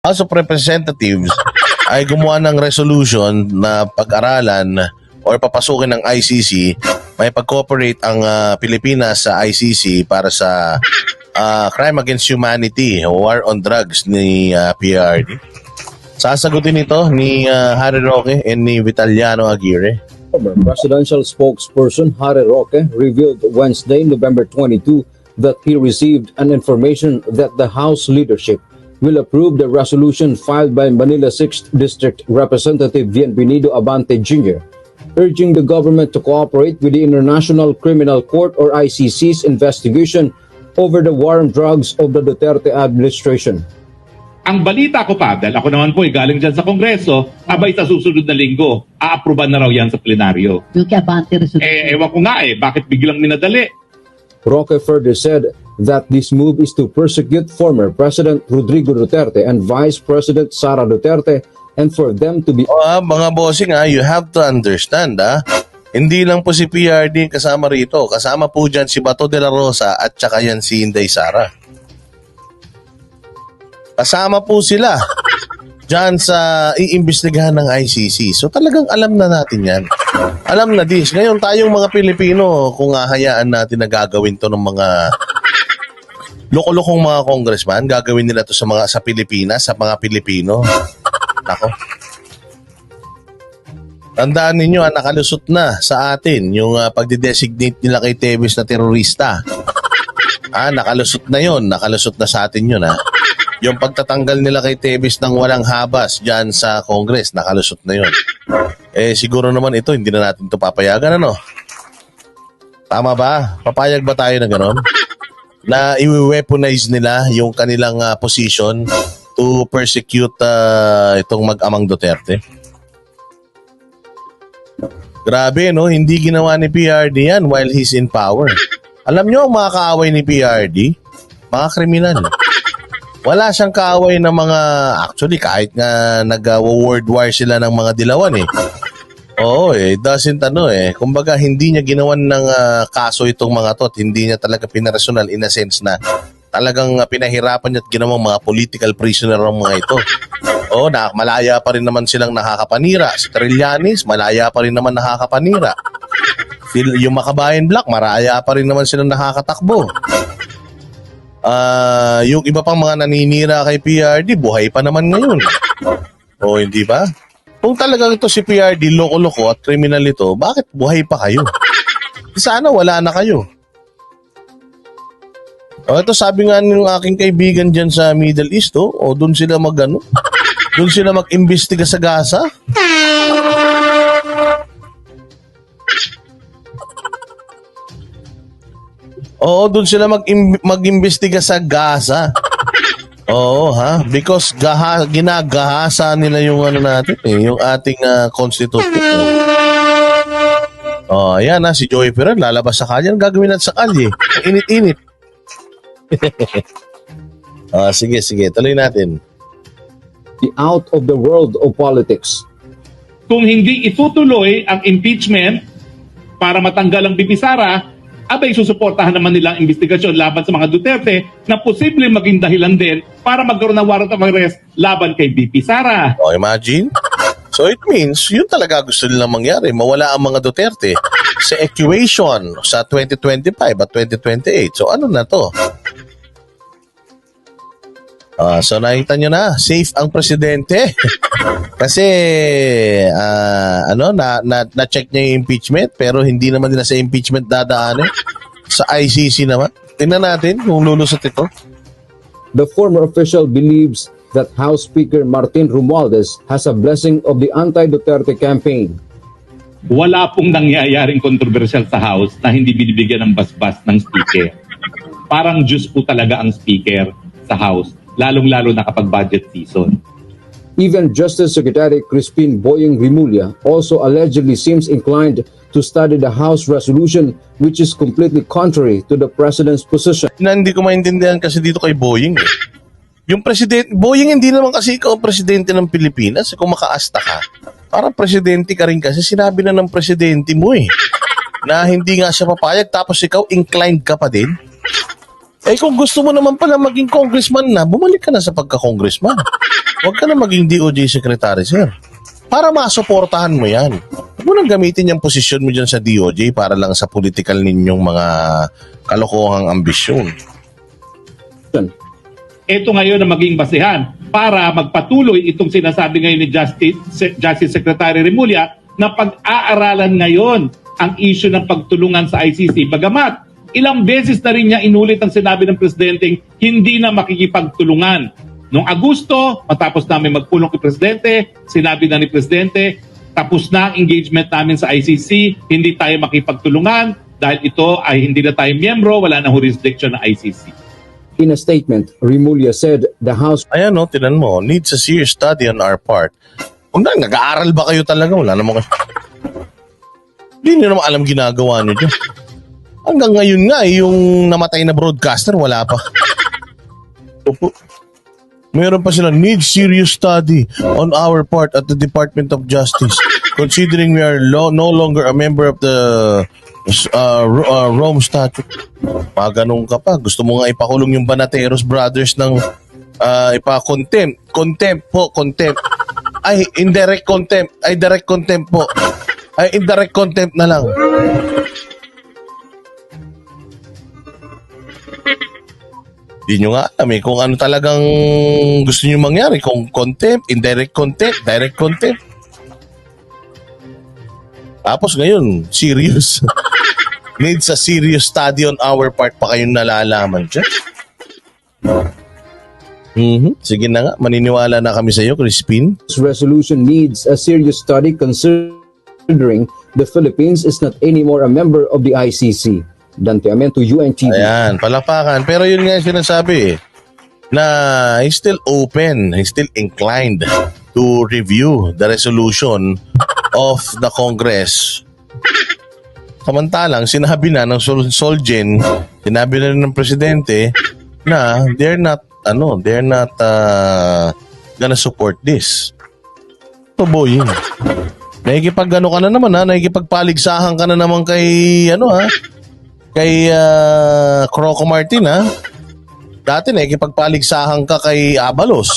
House of Representatives ay gumawa ng resolution na pag-aralan or papasukin ng ICC, may pag-cooperate ang ah, Pilipinas sa ICC para sa ah, crime against humanity, war on drugs ni ah, PRD. Sasagutin ito ni ah, Harry Roque and ni Vitaliano Aguirre. Former presidential spokesperson Harry Roque revealed Wednesday, November 22, that he received an information that the House leadership will approve the resolution filed by Manila 6th District Representative Bienvenido Abante Jr., urging the government to cooperate with the International Criminal Court or ICC's investigation over the war on drugs of the Duterte administration. Ang balita ko pa, dahil ako naman po ay galing dyan sa Kongreso, abay sa susunod na linggo, aaproban na raw yan sa plenaryo. Yung kay Abante resolution. Eh, ewan ko nga eh, bakit biglang minadali? Roque further said that this move is to persecute former President Rodrigo Duterte and Vice President Sara Duterte and for them to be Ah, mga bossing ah, you have to understand ah. Hindi lang po si PRD kasama rito. Kasama po dyan si Bato de la Rosa at saka yan si Inday Sara. Kasama po sila dyan sa iimbestigahan ng ICC. So talagang alam na natin yan. Alam na this. Ngayon tayong mga Pilipino, kung hahayaan natin na gagawin to ng mga loko-lokong mga congressman, gagawin nila to sa mga sa Pilipinas, sa mga Pilipino. Nako. Tandaan ninyo, ah, nakalusot na sa atin yung uh, pagdidesignate nila kay Tevez na terorista. Ah, nakalusot na yon, nakalusot na sa atin yun ha. Yung pagtatanggal nila kay Tevez ng walang habas dyan sa Congress, nakalusot na yon. Eh siguro naman ito, hindi na natin ito papayagan ano. Tama ba? Papayag ba tayo na gano'n? Na i-weaponize nila yung kanilang ah, position to persecute ah, itong mag-amang Duterte? Grabe, no? Hindi ginawa ni PRD yan while he's in power. Alam nyo, mga kaaway ni PRD, mga kriminal. Wala siyang kaaway ng mga, actually, kahit nga nag-world war sila ng mga dilawan eh. Oo eh, doesn't ano eh. Kumbaga, hindi niya ginawan ng ah, kaso itong mga to at hindi niya talaga pinarsonal in a sense na talagang ah, pinahirapan niya at ginawang mga political prisoner ng mga ito. Oo, na, malaya pa rin naman silang nakakapanira. Si Trillanes, malaya pa rin naman nakakapanira. Sil- Yung Makabayan Black, maraya pa rin naman silang nakakatakbo. Ah, yung iba pang mga naninira kay PRD, buhay pa naman ngayon. O, hindi ba? Kung talagang ito si PRD, loko-loko at criminal ito, bakit buhay pa kayo? Sana wala na kayo. O, ito sabi nga ng aking kaibigan dyan sa Middle East, oh, o doon sila mag ano, doon sila mag-imbestiga sa Gaza. Oo, doon sila mag mag-imbestiga sa Gaza. Oo, ha? Because gaha, ginagahasa nila yung ano natin eh, yung ating ah, constitution. Oh, ayan na si Joey Ferrer lalabas sa kalye. Ang gagawin natin sa kalye? Ang Init-init. Ah, sige, sige. Tuloy natin. be out of the world of politics. Kung hindi itutuloy ang impeachment para matanggal ang BP Sara, abay susuportahan naman nila ang investigasyon laban sa mga Duterte na posible maging dahilan din para magkaroon ng warrant of arrest laban kay BP Sara. Oh, imagine. So it means, yun talaga gusto nilang mangyari. Mawala ang mga Duterte sa equation sa 2025 at 2028. So ano na to? Ah, so nakita nyo na, safe ang presidente. Kasi ah, ano na, na na-check niya yung impeachment pero hindi naman nila sa impeachment dadaanin. Sa ICC naman. Tingnan natin kung lulusot ito. The former official believes that House Speaker Martin Romualdez has a blessing of the anti-Duterte campaign. Wala pong nangyayaring kontrobersyal sa House na hindi binibigyan ng basbas ng speaker. Parang Diyos po talaga ang speaker sa House, lalong-lalo na kapag budget season. Even Justice Secretary Crispin Boying Rimulya also allegedly seems inclined to study the House resolution which is completely contrary to the President's position. na hindi ko maintindihan kasi dito kay Boying eh. Yung presidente, Boying hindi naman kasi ikaw ang presidente ng Pilipinas. Kung makaasta ka, parang presidente ka rin kasi sinabi na ng presidente mo eh. Na hindi nga siya papayag tapos ikaw inclined ka pa din. Eh kung gusto mo naman pala maging congressman na, bumalik ka na sa pagka-congressman. Huwag ka na maging DOJ secretary, sir. Para masuportahan mo yan. Huwag mo nang gamitin yung posisyon mo dyan sa DOJ para lang sa political ninyong mga kalokohang ambisyon. ito ngayon na maging basehan para magpatuloy itong sinasabi ngayon ni Justice, Justice Secretary Remulla na pag-aaralan ngayon ang issue ng pagtulungan sa ICC. Bagamat ilang beses na rin niya inulit ang sinabi ng Presidente hindi na makikipagtulungan. Noong Agosto, matapos namin magpulong kay Presidente, sinabi na ni Presidente, tapos na ang engagement namin sa ICC, hindi tayo makipagtulungan dahil ito ay hindi na tayo miyembro, wala na jurisdiction ng ICC. In a statement, Rimulya said the House Ayan no, tinan mo, needs a serious study on our part. Kung na, nag-aaral ba kayo talaga? Wala naman kayo. Hindi nyo naman alam ginagawa nyo dyan. Hanggang ngayon nga, eh, yung namatay na broadcaster, wala pa. Opo. Meron pa sila, need serious study on our part at the Department of Justice. Considering we are lo- no longer a member of the uh, Ro- uh, Rome Statute. Mga ganun ka pa. Gusto mo nga ipakulong yung Banateros Brothers ng uh, ipa-contempt. Contempt po, contempt. Ay, indirect contempt. Ay, direct contempt po. Ay, indirect contempt na lang. Hindi nyo nga alam eh kung ano talagang gusto nyo mangyari. Kung contempt, indirect contempt, direct contempt. Tapos ngayon, serious. Needs a serious study on our part pa kayong nalalaman dyan. Mhm. Sige na nga, maniniwala na kami sa iyo, Crispin. resolution needs a serious study considering the Philippines is not anymore a member of the ICC. Dante Amento, UNTV. Ayan, palakpakan. Pero yun nga yung sinasabi na he's still open, he's still inclined to review the resolution of the Congress. Samantalang, sinabi na ng Sol Solgen, sinabi na ng Presidente na they're not, ano, they're not uh, gonna support this. Tuboy. Nakikipag ano ka na naman ha, nakikipagpaligsahan ka na naman kay, ano ha, kay uh, Croco Martin ha. Dati nakikipagpaligsahan ka kay Abalos.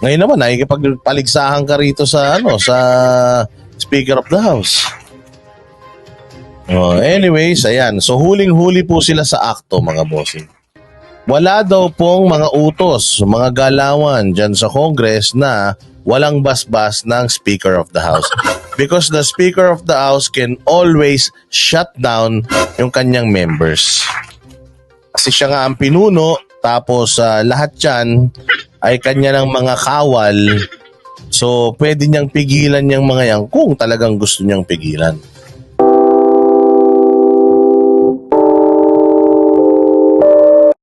Ngayon naman nakikipagpaligsahan ka rito sa ano sa Speaker of the House. Oh, anyways, ayan. So huling-huli po sila sa akto mga bossing. Wala daw pong mga utos, mga galawan dyan sa Congress na walang basbas ng Speaker of the House. Because the Speaker of the House can always shut down yung kanyang members. Kasi siya nga ang pinuno, tapos ah, lahat yan ay kanya ng mga kawal. So, pwede niyang pigilan yung mga yan kung talagang gusto niyang pigilan.